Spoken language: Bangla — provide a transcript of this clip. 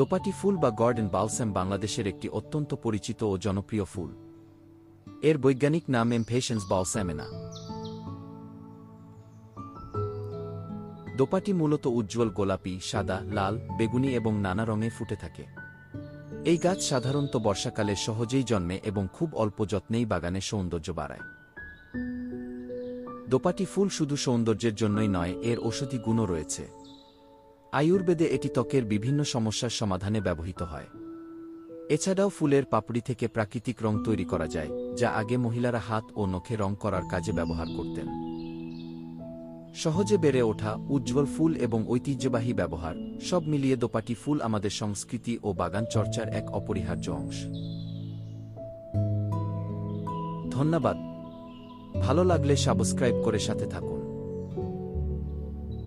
দোপাটি ফুল বা গার্ডেন বালসাম বাংলাদেশের একটি অত্যন্ত পরিচিত ও জনপ্রিয় ফুল। এর বৈজ্ঞানিক নাম এমফেশনস বালসামেনা। দোপাটি মূলত উজ্জ্বল গোলাপি, সাদা, লাল, বেগুনি এবং নানা রঙে ফুটে থাকে। এই গাছ সাধারণত বর্ষাকালে সহজেই জন্মে এবং খুব অল্প যত্নেই বাগানে সৌন্দর্য বাড়ায়। দোপাটি ফুল শুধু সৌন্দর্যের জন্যই নয়, এর ঔষধি গুণও রয়েছে। আয়ুর্বেদে এটি ত্বকের বিভিন্ন সমস্যার সমাধানে ব্যবহৃত হয়। এছাড়াও ফুলের পাপড়ি থেকে প্রাকৃতিক রং তৈরি করা যায়, যা আগে মহিলারা হাত ও নখে রং করার কাজে ব্যবহার করতেন। সহজে বেড়ে ওঠা উজ্জ্বল ফুল এবং ঐতিহ্যবাহী ব্যবহার, সব মিলিয়ে দোপাটি ফুল আমাদের সংস্কৃতি ও বাগান চর্চার এক অপরিহার্য অংশ। ধন্যবাদ। ভালো লাগলে সাবস্ক্রাইব করে সাথে থাকুন।